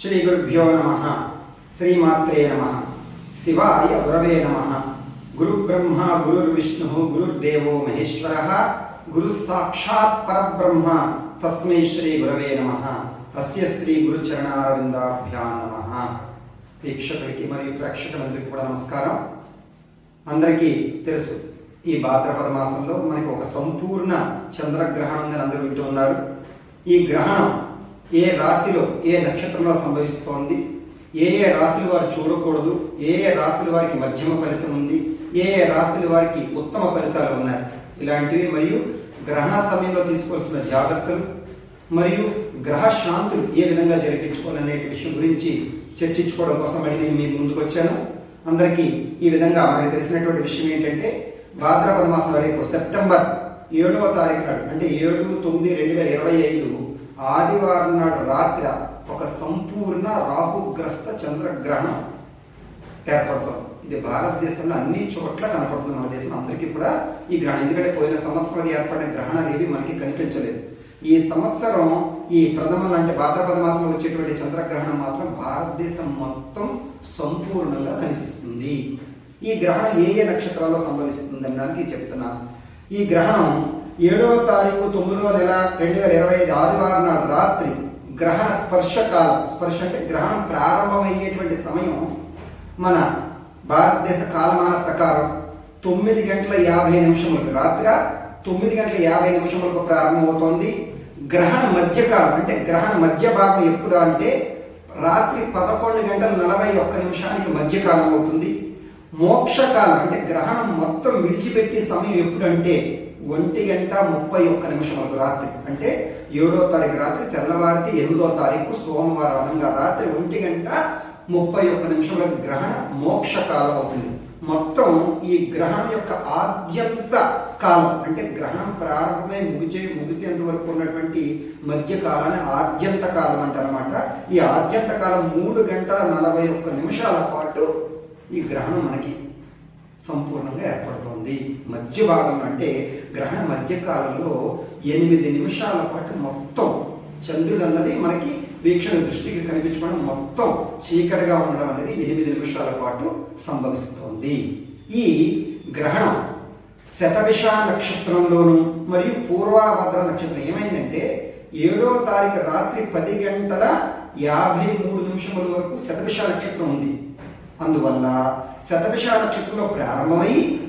శ్రీ గురుభ్యో నమ శ్రీమాత్రే నమ శివాయ గురవే నమ గురు బ్రహ్మ గురుర్విష్ణు గురుర్దేవో మహేశ్వర గురుసాక్షాత్ పరబ్రహ్మ తస్మై శ్రీ గురవే నమ అస్య శ్రీ గురుచరణారవిందాభ్యా నమ వీక్షకులకి మరియు ప్రేక్షకులందరికీ కూడా నమస్కారం. అందరికీ తెలుసు ఈ భాద్రపద మాసంలో మనకి ఒక సంపూర్ణ చంద్రగ్రహణం ఉందని అందరూ వింటూ ఉన్నారు. ఈ గ్రహణం ఏ రాశిలో ఏ నక్షత్రంలో సంభవిస్తోంది? ఏ ఏ రాశుల వారు చూడకూడదు? ఏ ఏ రాశుల వారికి మధ్యమ ఫలితం ఉంది? ఏ ఏ రాశుల వారికి ఉత్తమ ఫలితాలు ఉన్నాయి? ఇలాంటివి మరియు గ్రహణ సమయంలో తీసుకోవాల్సిన జాగ్రత్తలు మరియు గ్రహ శాంతులు ఏ విధంగా జరిపించుకోవాలనే విషయం గురించి చర్చించుకోవడం కోసం మళ్ళీ నేను మీ ముందుకు వచ్చాను. అందరికీ ఈ విధంగా మనకు తెలిసినటువంటి విషయం ఏంటంటే భాద్రపద మాసం వరకు సెప్టెంబర్ ఏడవ తారీఖు నాడు అంటే ఏడు తొమ్మిది రెండు వేల ఇరవై ఐదు ఆదివారం నాడు రాత్రి ఒక సంపూర్ణ రాహుగ్రస్త చంద్రగ్రహణం ఏర్పడుతుంది. ఇది భారతదేశంలో అన్ని చోట్ల కనపడుతుంది. మన దేశం అందరికీ కూడా ఈ గ్రహణం. ఎందుకంటే పోయిన సంవత్సరం ఏర్పడిన గ్రహణాలు ఏవి మనకి కనిపించలేదు. ఈ సంవత్సరం ఈ ప్రథమ లాంటి భాద్రపద మాసంలో వచ్చేటువంటి చంద్రగ్రహణం మాత్రం భారతదేశం మొత్తం సంపూర్ణంగా కనిపిస్తుంది. ఈ గ్రహణం ఏ ఏ నక్షత్రాల్లో సంభవిస్తుంది అనడానికి చెప్తున్నాను ఈ గ్రహణం ఏడవ తారీఖు తొమ్మిదవ నెల రెండు వేల ఇరవై ఐదు ఆదివారం నాడు రాత్రి గ్రహణ స్పర్శ కాలం స్పర్శ అంటే గ్రహణం ప్రారంభమయ్యేటువంటి సమయం మన భారతదేశ కాలమాన ప్రకారం తొమ్మిది గంటల యాభై నిమిషములకు రాత్రి తొమ్మిది గంటల యాభై నిమిషములకు ప్రారంభమవుతోంది. గ్రహణ మధ్యకాలం అంటే గ్రహణ మధ్య భాగం ఎప్పుడు అంటే రాత్రి పదకొండు గంటల నలభై ఒక్క నిమిషానికి మధ్యకాలం అవుతుంది. మోక్షకాలం అంటే గ్రహణం మొత్తం విడిచిపెట్టే సమయం ఎప్పుడంటే ఒంటి గంట ముప్పై ఒక్క నిమిషములకు రాత్రి. అంటే ఏడో తారీఖు రాత్రి తెల్లవారితే ఎనిమిదో తారీఖు సోమవారం అనగా రాత్రి ఒంటి గంట ముప్పై ఒక్క నిమిషములకు గ్రహణ మోక్షకాలం అవుతుంది. మొత్తం ఈ గ్రహణం యొక్క ఆద్యంత కాలం అంటే గ్రహణం ప్రారంభమై ముగిచే ముగిసేంత వరకు ఉన్నటువంటి మధ్య కాలాన్ని ఆద్యంత కాలం అంటారనమాట ఈ ఆద్యంత కాలం మూడు గంటల నలభై ఒక్క నిమిషాల పాటు ఈ గ్రహణం మనకి సంపూర్ణంగా ఏర్పడుతుంది. మధ్య భాగం అంటే గ్రహణ మధ్యకాలంలో ఎనిమిది నిమిషాల పాటు మొత్తం చంద్రుడు అన్నది మనకి వీక్షణ దృష్టికి కనిపించడం మొత్తం చీకటిగా ఉండడం అనేది ఎనిమిది నిమిషాల పాటు సంభవిస్తోంది. ఈ గ్రహణం శతవిష నక్షత్రంలోను మరియు పూర్వాభద్ర నక్షత్రం ఏమైందంటే ఏడో తారీఖు రాత్రి పది గంటల యాభై మూడు నిమిషముల వరకు శతవిష నక్షత్రం ఉంది. అందువల్ల శతభిష నక్షత్రంలో ప్రారంభమై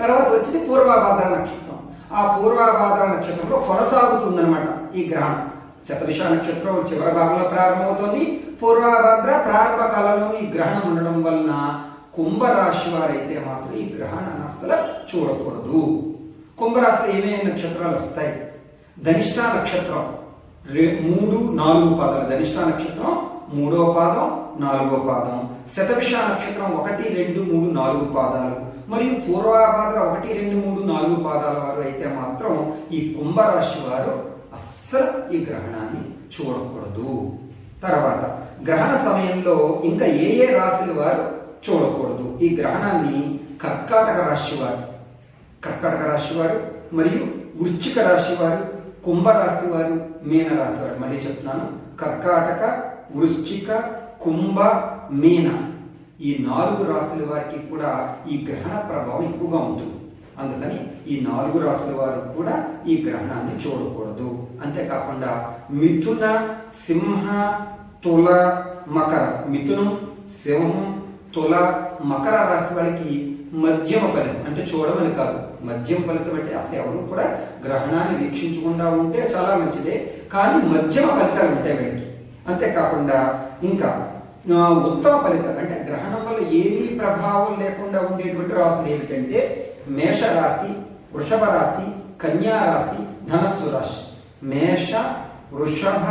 తర్వాత వచ్చింది పూర్వాభాద్ర నక్షత్రం. ఆ పూర్వాభాద్ర నక్షత్రంలో కొనసాగుతుందన్నమాట ఈ గ్రహణం. శతభిష నక్షత్రం చివరి భాగంలో ప్రారంభమవుతుంది. పూర్వాభాద్ర ప్రారంభ కాలంలో ఈ గ్రహణం ఉండడం వలన కుంభరాశి వారైతే మాత్రం ఈ గ్రహణాన్ని అస్సలు చూడకూడదు. కుంభరాశిలో ఏమేమి నక్షత్రాలు వస్తాయి? ధనిష్ట నక్షత్రం. రే మూడు నాలుగు పాదాలు. ధనిష్ట నక్షత్రం మూడవ పాదం నాలుగో పాదం. శతవిష నక్షత్రం ఒకటి రెండు మూడు నాలుగు పాదాలు. మరియు పూర్వాభాద్ర ఒకటి రెండు మూడు నాలుగు పాదాల వారు అయితే మాత్రం ఈ కుంభరాశి వారు అస్సలు ఈ గ్రహణాన్ని చూడకూడదు. తర్వాత గ్రహణ సమయంలో ఇంకా ఏ ఏ రాశుల వారు చూడకూడదు. ఈ గ్రహణాన్ని కర్కాటక రాశి వారు కర్కాటక రాశి వారు మరియు వృశ్చిక రాశి వారు కుంభరాశి వారు మీన రాశి వారు మళ్ళీ చెప్తున్నాను. కర్కాటక వృశ్చిక కుంభ మీన ఈ నాలుగు రాశుల వారికి కూడా ఈ గ్రహణ ప్రభావం ఎక్కువగా ఉంటుంది. అందుకని ఈ నాలుగు రాశుల వారు కూడా ఈ గ్రహణాన్ని చూడకూడదు. అంతేకాకుండా మిథున సింహ తుల మకర మిథునం సింహం తుల మకర రాశి వాళ్ళకి మధ్యమ ఫలితం అంటే చూడమని కాదు మద్యం ఫలితం అంటే అసలు ఎవరు కూడా గ్రహణాన్ని వీక్షించకుండా ఉంటే చాలా మంచిదే. కానీ మధ్యమ ఫలితాలు ఉంటాయి వీళ్ళకి. అంతేకాకుండా ఇంకా ఉత్తమ ఫలితాలు అంటే గ్రహణం వల్ల ఏమీ ప్రభావం లేకుండా ఉండేటువంటి రాశులు ఏమిటంటే మేషరాశి వృషభ రాశి కన్యా రాశి ధనస్సు రాశి. మేష వృషభ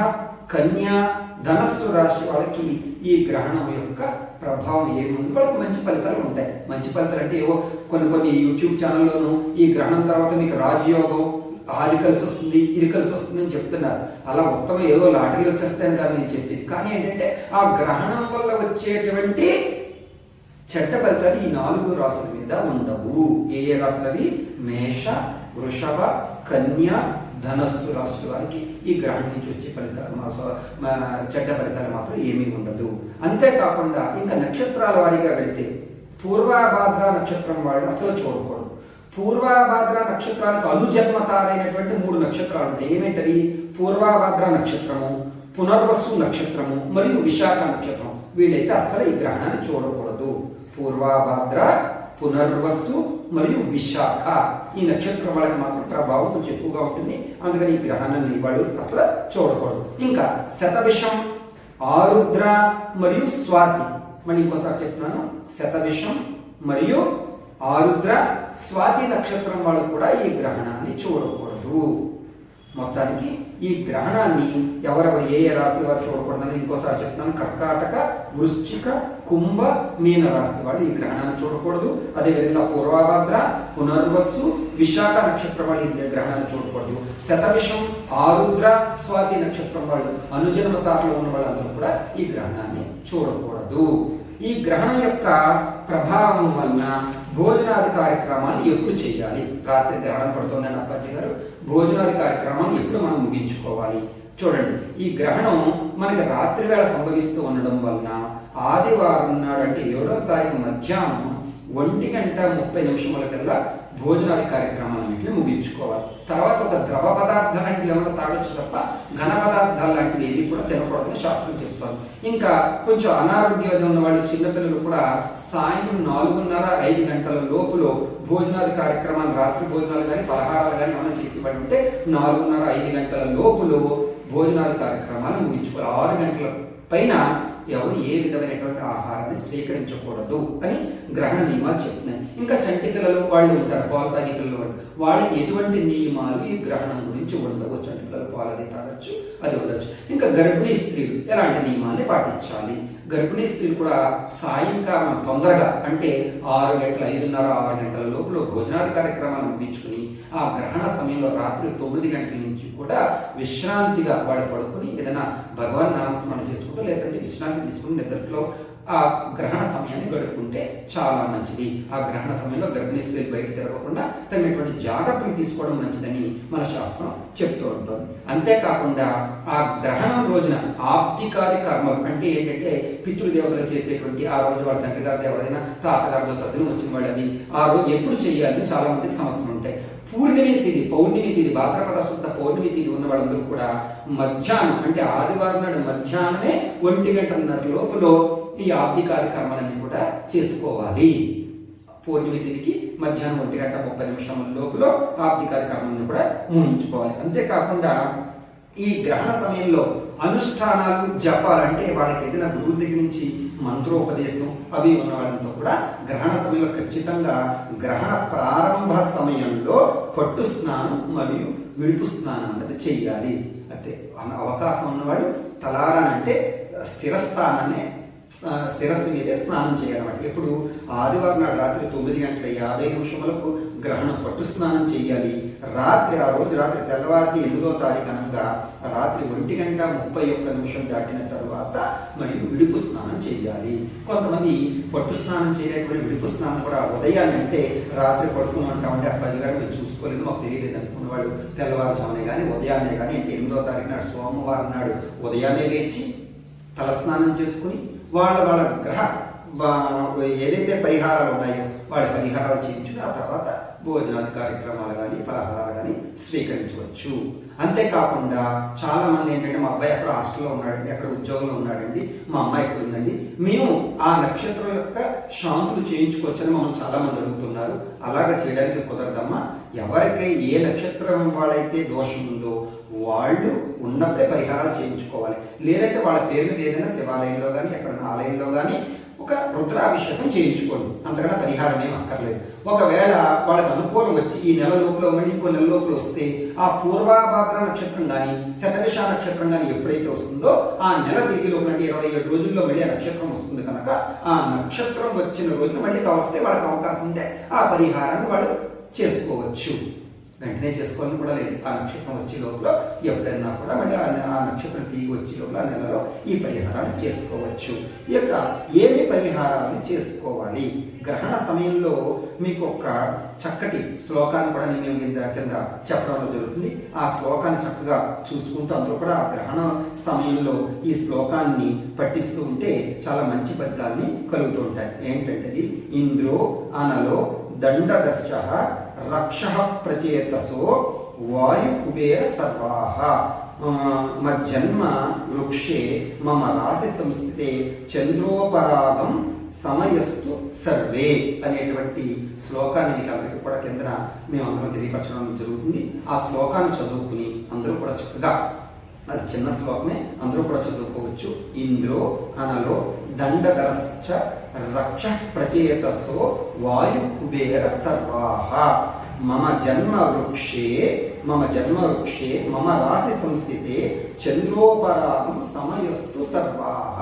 కన్యా ధనస్సు రాశి వాళ్ళకి ఈ గ్రహణం యొక్క ప్రభావం ఏముంది వాళ్ళకి మంచి ఫలితాలు ఉంటాయి. మంచి ఫలితాలు అంటే ఏవో కొన్ని కొన్ని యూట్యూబ్ ఛానల్లోనూ ఈ గ్రహణం తర్వాత మీకు రాజయోగం అది కలిసి వస్తుంది ఇది కలిసి వస్తుంది అని చెప్తున్నారు. అలా మొత్తం ఏదో లాటరీలు వచ్చేస్తాయని కాదు నేను చెప్పేది. కానీ ఏంటంటే ఆ గ్రహణం వల్ల వచ్చేటువంటి చెడ్డ ఫలితాలు ఈ నాలుగు రాసుల మీద ఉండవు. ఏ ఏ రాసులవి? మేష వృషభ కన్య ధనస్సు రాష్ట్ర వారికి ఈ గ్రహణం నుంచి వచ్చే ఫలితాలు మా చెడ్డ ఫలితాలు మాత్రం ఏమీ ఉండదు. అంతేకాకుండా ఇంకా నక్షత్రాల వారీగా వెళితే పూర్వభాద్ర నక్షత్రం వాళ్ళు అసలు చూడకూడదు. పూర్వభాద్ర నక్షత్రానికి అనుజన్మతారైనటువంటి మూడు నక్షత్రాలు ఉంటాయి. ఏమేంటవి? పూర్వభాద్ర నక్షత్రము పునర్వసు నక్షత్రము మరియు విశాఖ నక్షత్రం. వీళ్ళైతే అసలు ఈ గ్రహణాన్ని చూడకూడదు. పూర్వభాద్ర పునర్వస్సు మరియు విశాఖ. ఈ నక్షత్రం వాళ్ళకి మాత్రం ప్రభావం కొంచెం ఎక్కువగా ఉంటుంది. అందుకని ఈ గ్రహణాన్ని వాళ్ళు అసలు చూడకూడదు. ఇంకా శతవిషం ఆరుద్ర మరియు స్వాతి. మళ్ళీ ఇంకోసారి చెప్తున్నాను. శతవిషం మరియు ఆరుద్ర స్వాతి నక్షత్రం వాళ్ళు కూడా ఈ గ్రహణాన్ని చూడకూడదు. మొత్తానికి ఈ గ్రహణాన్ని ఎవరెవరు ఏ ఏ రాశి వారు చూడకూడదని ఇంకోసారి చెప్తాను కర్కాటక వృశ్చిక కుంభ మీన రాశి వాళ్ళు ఈ గ్రహణాన్ని చూడకూడదు. అదేవిధంగా పూర్వాభద్ర పునర్వస్సు విశాఖ నక్షత్రం వాళ్ళు ఈ గ్రహణాన్ని చూడకూడదు. శతవిషం ఆరుద్ర స్వాతి నక్షత్రం వాళ్ళు అనుజన్మతారలో ఉన్న వాళ్ళందరూ కూడా ఈ గ్రహణాన్ని చూడకూడదు. ఈ గ్రహణం యొక్క ప్రభావం వలన భోజనాది కార్యక్రమాన్ని ఎప్పుడు చేయాలి? రాత్రి గ్రహణం పడుతుందని అప్పాజీ గారు. భోజనాది కార్యక్రమాన్ని ఎప్పుడు మనం ముగించుకోవాలి? చూడండి ఈ గ్రహణం మనకి రాత్రి వేళ సంభవిస్తూ ఉండడం వలన ఆదివారం నాడు అంటే ఏడో తారీఖు మధ్యాహ్నం ఒంటి గంట ముప్పై నిమిషముల కల్లా భోజనాది కార్యక్రమాలన్నింటినీ ముగించుకోవాలి. తర్వాత ఒక ద్రవ పదార్థాలు లాంటివి ఏమైనా తాగొచ్చు తప్ప ఘన పదార్థాలు లాంటివి ఏవి కూడా తినకూడదని శాస్త్రం చెప్తాను ఇంకా కొంచెం అనారోగ్యం ఉన్న వాళ్ళు చిన్నపిల్లలు కూడా సాయంత్రం నాలుగున్నర ఐదు గంటల లోపులో భోజనాది కార్యక్రమాలు రాత్రి భోజనాలు కానీ పలహారాలు కానీ ఏమైనా చేసి పడి ఉంటే నాలుగున్నర ఐదు గంటల లోపులో భోజనాది కార్యక్రమాలు ముగించుకోవాలి. ఆరు గంటల పైన ఎవరు ఏ విధమైనటువంటి ఆహారాన్ని స్వీకరించకూడదు అని గ్రహణ నియమాలు చెప్తున్నాయి. ఇంకా చంటి పిల్లలు వాళ్ళు ఉంటారు పాలు తాగే పిల్లలు వాళ్ళకి ఎటువంటి నియమాలు ఈ గ్రహణం గురించి ఉండవు. చంటి పిల్లలు పాలు అది అది ఉండొచ్చు. ఇంకా గర్భిణీ స్త్రీలు ఎలాంటి నియమాల్ని పాటించాలి? గర్భిణీ స్త్రీలు కూడా సాయంకాలం తొందరగా అంటే ఆరు గంటల ఐదున్నర ఆరు గంటల లోపల భోజనాది కార్యక్రమాలు ముగించుకుని ఆ గ్రహణ సమయంలో రాత్రి తొమ్మిది గంటల నుంచి కూడా విశ్రాంతిగా వాళ్ళు పడుకొని ఏదైనా భగవాన్ నామస్మరణ చేసుకుంటూ లేదంటే విశ్రాంతి తీసుకుని నిద్రలో ఆ గ్రహణ సమయాన్ని గడుపుకుంటే చాలా మంచిది. ఆ గ్రహణ సమయంలో గర్భిణీ స్త్రీలు బయట తిరగకుండా తగినటువంటి జాగ్రత్తలు తీసుకోవడం మంచిదని మన శాస్త్రం చెప్తూ ఉంటుంది. అంతేకాకుండా ఆ గ్రహణం రోజున ఆబ్దికారి కర్మలు అంటే ఏంటంటే పితృదేవతలు చేసేటువంటి ఆ రోజు వాళ్ళ తండ్రి గారి ఎవరైనా తాతగారితో తద్దినం వచ్చిన వాళ్ళది ఆ రోజు ఎప్పుడు చేయాలని చాలా మందికి సమస్యలు ఉంటాయి. పూర్ణిమి తిథి పౌర్ణమి తిథి భాద్రపద శుద్ధ పౌర్ణమి తిథి ఉన్న వాళ్ళందరూ కూడా మధ్యాహ్నం అంటే ఆదివారం నాడు మధ్యాహ్నమే ఒంటి గంటన్నర లోపల ఈ ఆబ్దికారి కర్మలన్నీ కూడా చేసుకోవాలి. పూర్ణిమ తిరిగి మధ్యాహ్నం ఒంటి గంట ముప్పై నిమిషముల లోపల ఆబ్దికారి కర్మలను కూడా ముగించుకోవాలి. అంతేకాకుండా ఈ గ్రహణ సమయంలో అనుష్ఠానాలు జపాలంటే వాళ్ళకి ఏదైనా గురువు దగ్గర నుంచి మంత్రోపదేశం అవి ఉన్నవాళ్ళంతా కూడా గ్రహణ సమయంలో ఖచ్చితంగా గ్రహణ ప్రారంభ సమయంలో పట్టు స్నానం మరియు విడుపు స్నానం అనేది చేయాలి. అంటే అవకాశం ఉన్నవాడు తలారా అంటే స్థిరస్థానాన్ని శిరస్సు మీద స్నానం చేయాలన్నమాట. ఎప్పుడు ఆదివారం నాడు రాత్రి తొమ్మిది గంటల యాభై నిమిషములకు గ్రహణం పట్టు స్నానం చేయాలి. రాత్రి ఆ రోజు రాత్రి తెల్లవారికి ఎనిమిదో తారీఖు అనగా రాత్రి ఒంటి గంట ముప్పై ఒక్క నిమిషం దాటిన తర్వాత మరియు విడుపు స్నానం చేయాలి. కొంతమంది పట్టు స్నానం చేయలేకపోతే విడుపు స్నానం కూడా ఉదయాన్నే అంటే రాత్రి పడుకుని ఉంటామంటే అబ్బాయి గారు మేము చూసుకోలేదు మాకు తెలియలేదు అనుకున్న వాళ్ళు తెల్లవారుజామునే కానీ ఉదయాన్నే కానీ ఎనిమిదో తారీఖు నాడు సోమవారం నాడు ఉదయాన్నే లేచి తలస్నానం చేసుకుని వాళ్ళ వాళ్ళ గ్రహ బా- ఏదైతే పరిహారాలు ఉన్నాయో వాళ్ళ పరిహారాలు చేయించుకుని ఆ తర్వాత భోజనాది కార్యక్రమాలు కానీ పలహారాలు కానీ స్వీకరించవచ్చు. అంతేకాకుండా చాలా మంది ఏంటంటే మా అబ్బాయి అక్కడ హాస్టల్లో ఉన్నాడండి అక్కడ ఉద్యోగంలో ఉన్నాడండి మా అమ్మాయి ఇక్కడ ఉందండి. మేము ఆ నక్షత్రం యొక్క శాంతులు చేయించుకోవచ్చని మమ్మల్ని చాలా మంది అడుగుతున్నారు. అలాగా చేయడానికి కుదరదమ్మా. ఎవరికై ఏ నక్షత్రం వాళ్ళైతే దోషం ఉందో వాళ్ళు ఉన్నప్పుడే పరిహారాలు చేయించుకోవాలి. లేదంటే వాళ్ళ పేరు మీద ఏదైనా శివాలయంలో కానీ ఎక్కడైనా ఆలయంలో కానీ ఒక రుద్రాభిషేకం చేయించుకోండి. అంతకన్నా పరిహారం ఏం అక్కర్లేదు. ఒకవేళ వాళ్ళకి అనుకూలం వచ్చి ఈ నెల లోపల మళ్ళీ ఇంకో నెల లోపల వస్తే ఆ పూర్వాభాద్ర నక్షత్రం కానీ శతవిష నక్షత్రం కానీ ఎప్పుడైతే వస్తుందో ఆ నెల తిరిగి లోపల అంటే ఇరవై ఏడు రోజుల్లో మళ్ళీ ఆ నక్షత్రం వస్తుంది కనుక ఆ నక్షత్రం వచ్చిన రోజున మళ్ళీ వస్తే వాళ్ళకి అవకాశం ఉంటే ఆ పరిహారాన్ని వాళ్ళు చేసుకోవచ్చు. వెంటనే చేసుకోవాలని కూడా లేదు. ఆ నక్షత్రం వచ్చే లోపల ఎప్పుడైనా కూడా మళ్ళీ ఆ నక్షత్రం తిరిగి వచ్చే లోపల ఆ నెలలో ఈ పరిహారాన్ని చేసుకోవచ్చు. ఈ యొక్క ఏమి పరిహారాలను చేసుకోవాలి? గ్రహణ సమయంలో మీకు ఒక చక్కటి శ్లోకాన్ని కూడా నేను మేము కింద కింద చెప్పడంలో జరుగుతుంది. ఆ శ్లోకాన్ని చక్కగా చూసుకుంటూ అందులో కూడా ఆ గ్రహణ సమయంలో ఈ శ్లోకాన్ని పఠిస్తూ ఉంటే చాలా మంచి ఫలితాన్ని కలుగుతూ ఉంటాయి. ఏంటంటే ఇంద్రో అనలో దండదశ రక్ష ప్రచేతసో వాయు కుబేర సర్వాహ మజ్జన్మ వృక్షే మమ రాశి సంస్థితే చంద్రోపరాగం సమయస్తు సర్వే అనేటువంటి శ్లోకాన్ని మీకు అందరికీ కూడా కిందన మేము అందరం తెలియపరచడం జరుగుతుంది. ఆ శ్లోకాన్ని చదువుకుని అందరూ కూడా చక్కగా అది చిన్న శ్లోకమే అందరూ కూడా చదువుకోవచ్చు. ఇంద్రో అనలో దండధరశ్చ రక్ష ప్రచేతసో వాయు కుబేర సర్వాహ మమ జన్మ వృక్షే మమ జన్మ వృక్షే మమ రాశి సంస్థితే చంద్రోపరాగం సమయస్తు సర్వాహ.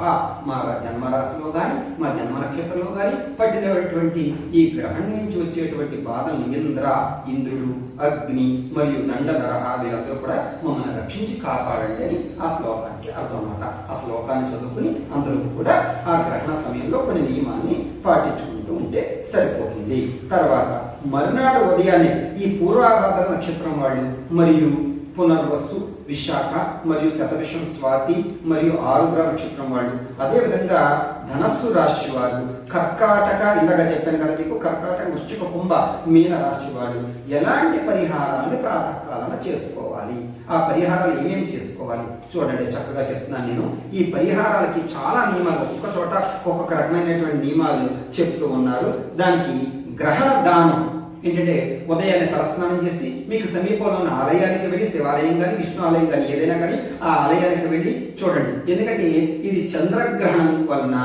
మా జన్మ రాశిలో కానీ మా జన్మ నక్షత్రంలో కానీ పట్టినటువంటి ఈ గ్రహం నుంచి వచ్చేటువంటి బాధలు ఇంద్ర ఇంద్రుడు అగ్ని మరియు దండధరహ వీళ్ళందరూ కూడా మమ్మల్ని రక్షించి కాపాడండి అని ఆ శ్లోకానికి అర్థం అన్నమాట ఆ శ్లోకాన్ని చదువుకుని అందరూ కూడా ఆ గ్రహణ సమయంలో కొన్ని నియమాన్ని పాటించుకుంటూ ఉంటే సరిపోతుంది. తర్వాత మరునాడు ఉదయాన్నే ఈ పూర్వాభాద్ర నక్షత్రం వాళ్ళు మరియు పునర్వస్సు విశాఖ మరియు శతవిషం స్వాతి మరియు ఆరుద్ర నక్షత్రం వాళ్ళు. అదేవిధంగా ధనస్సు రాశి వారు కర్కాటక ఇందాక చెప్పాను కదా మీకు కర్కాటక వృశ్చిక కుంభ మీన రాశి వారు ఎలాంటి పరిహారాన్ని ప్రాతకాలన చేసుకోవాలి? ఆ పరిహారాలు ఏమేమి చేసుకోవాలి? చూడండి చక్కగా చెప్తున్నాను నేను. ఈ పరిహారాలకి చాలా నియమాలు ఒక్కొక్క చోట ఒక్కొక్క రకమైనటువంటి నియమాలు చెప్తూ ఉన్నారు. దానికి గ్రహణ దానం ఏంటంటే ఉదయాన్నే తలస్నానం చేసి మీకు సమీపంలో ఉన్న ఆలయానికి వెళ్ళి శివాలయం కానీ విష్ణు ఆలయం కానీ ఏదైనా కానీ ఆ ఆలయానికి వెళ్ళి చూడండి. ఎందుకంటే ఇది చంద్రగ్రహణం వలన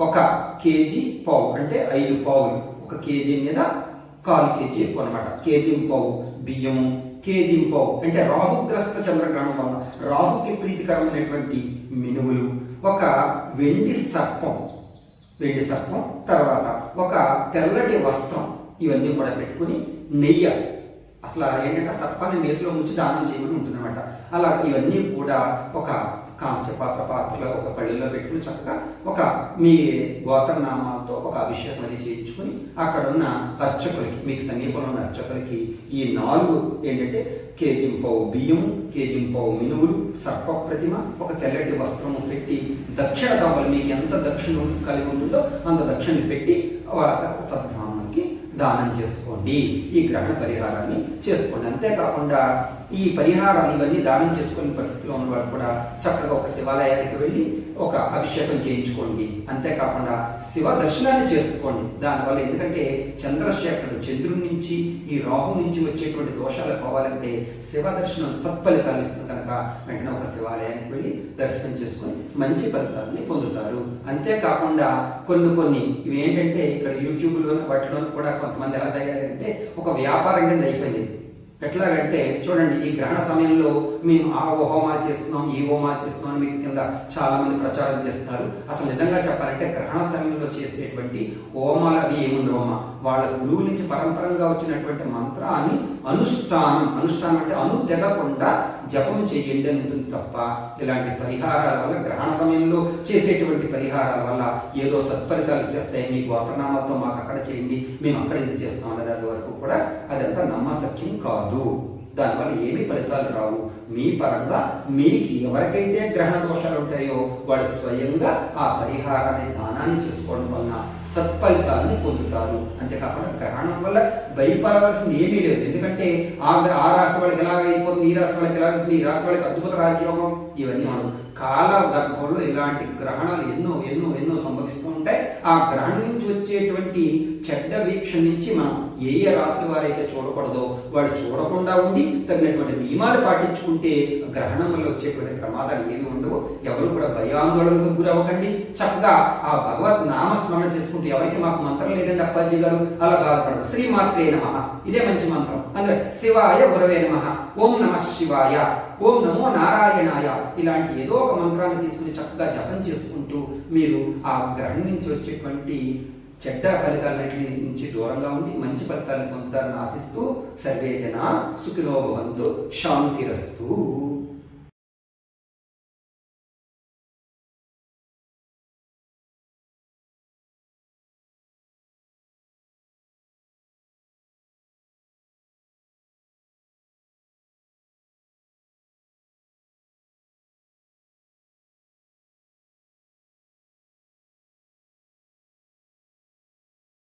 ఒక కేజీ పావు అంటే ఐదు పావులు. ఒక కేజీ మీద కాలు కేజీ ఎక్కువ అనమాట కేజీ పావు బియ్యము కేజీ పావు అంటే రాహుగ్రస్త చంద్రగ్రహణం వలన రాహుకి ప్రీతికరమైనటువంటి మినువులు ఒక వెండి సర్పం వెండి సర్పం తర్వాత ఒక తెల్లటి వస్త్రం ఇవన్నీ కూడా పెట్టుకుని నెయ్యి అసలు ఏంటంటే సర్పాన్ని నేతిలో ముంచి దానం చేయమని ఉంటుందన్నమాట. అలా ఇవన్నీ కూడా ఒక కాంస్య పాత్ర పాత్రలో ఒక పళ్ళెల్లో పెట్టుకుని చక్కగా ఒక మీ గోత్రనామాలతో ఒక అభిషేకం అది చేయించుకుని అక్కడ ఉన్న అర్చకులకి మీకు సమీపంలో ఉన్న అర్చకులకి ఈ నాలుగు ఏంటంటే కేజీ పావు బియ్యం కేజీ పావు మినువులు సర్ప ప్రతిమ ఒక తెల్లటి వస్త్రము పెట్టి దక్షిణ కావాలి మీకు ఎంత దక్షిణ కలిగి ఉంటుందో అంత దక్షిణ పెట్టి సద్భావం. దానం చేసుకోండి. ఈ గ్రహణ పరిహారాన్ని చేసుకోండి. అంతేకాకుండా ఈ పరిహారాలు ఇవన్నీ దానం చేసుకునే పరిస్థితిలో ఉన్న వాళ్ళు కూడా చక్కగా ఒక శివాలయానికి వెళ్ళి ఒక అభిషేకం చేయించుకోండి. అంతేకాకుండా శివ దర్శనాన్ని చేసుకోండి. దానివల్ల ఎందుకంటే చంద్రశేఖరుడు చంద్రుడి నుంచి ఈ రాహు నుంచి వచ్చేటువంటి దోషాలు పోవాలంటే శివ దర్శనం సత్ఫలితాలు ఇస్తుంది కనుక వెంటనే ఒక శివాలయానికి వెళ్ళి దర్శనం చేసుకొని మంచి ఫలితాలని పొందుతారు. అంతేకాకుండా కొన్ని కొన్ని ఇవి ఏంటంటే ఇక్కడ యూట్యూబ్లో వాటిలో కూడా కొంతమంది ఎలా తయారంటే ఒక వ్యాపారం కింద అయిపోయింది. ఎట్లాగంటే చూడండి ఈ గ్రహణ సమయంలో మేము ఆ హోమాలు చేస్తున్నాం ఈ హోమాలు చేస్తున్నాం మీకు కింద చాలామంది ప్రచారం చేస్తున్నారు. అసలు నిజంగా చెప్పాలంటే గ్రహణ సమయంలో చేసేటువంటి హోమాలు అవి ఏముండవమ్మా వాళ్ళ గురువు నుంచి పరంపరంగా వచ్చినటువంటి మంత్రాన్ని అనుష్ఠానం అనుష్ఠానం అంటే అను తెగకుండా జపం చేయండి అని ఉంటుంది తప్ప ఇలాంటి పరిహారాల వల్ల గ్రహణ సమయంలో చేసేటువంటి పరిహారాల వల్ల ఏదో సత్ఫలితాలు వచ్చేస్తాయి. మీ గోత్రనామాలతో మాకు అక్కడ చేయండి మేము అక్కడ ఇది చేస్తాం దాని వరకు కూడా అదంతా నమ్మసక్యం కాదు. దానివల్ల ఏమీ ఫలితాలు రావు. మీ పరంగా మీకు ఎవరికైతే గ్రహణ దోషాలు ఉంటాయో వాళ్ళు స్వయంగా ఆ పరిహారాన్ని దానాన్ని చేసుకోవడం వలన సత్ఫలితాలను పొందుతారు. అంతేకాకుండా గ్రహణం వల్ల భయపడవలసింది ఏమీ లేదు. ఎందుకంటే ఆ ఆ రాశి వాళ్ళకి ఎలా అయిపోతుంది ఈ రాశి వాళ్ళకి ఎలా ఉంటుంది ఈ రాశి వాళ్ళకి అద్భుత రాజ్యోగం ఇవన్నీ ఉండదు. కాల గర్భంలో ఇలాంటి గ్రహణాలు ఎన్నో ఎన్నో ఎన్నో సంభవిస్తూ ఉంటాయి. ఆ గ్రహణం నుంచి వచ్చేటువంటి చెడ్డ వీక్షణ నుంచి మనం ఏ ఏ రాశి వారైతే చూడకూడదో వాళ్ళు చూడకుండా ఉండి తగినటువంటి నియమాలు పాటించుకుంటే గ్రహణం వల్ల వచ్చేటువంటి ప్రమాదాలు ఏమి ఉండవు. ఎవరు కూడా భయాందోళనకు గురవ్వకండి. చక్కగా ఆ భగవత్ నామస్మరణ చేసుకుంటే ఎవరికి మాకు మంత్రం లేదండి అప్పాజీ గారు? అలా బాధపడదు శ్రీమాత్రే నమ. ఇదే మంచి మంత్రం. అందులో శివాయ గురవే నమ. ఓం నమ శివాయ ఓం నమో నారాయణాయ ఇలాంటి ఏదో ఒక మంత్రాన్ని తీసుకుని చక్కగా జపం చేసుకుంటూ మీరు ఆ గ్రహం నుంచి వచ్చేటువంటి చెడ్డ ఫలితాలన్నింటి నుంచి దూరంగా ఉండి మంచి ఫలితాలను పొందుతారని ఆశిస్తూ సర్వే జన సుఖినో భవంతు శాంతిరస్తు.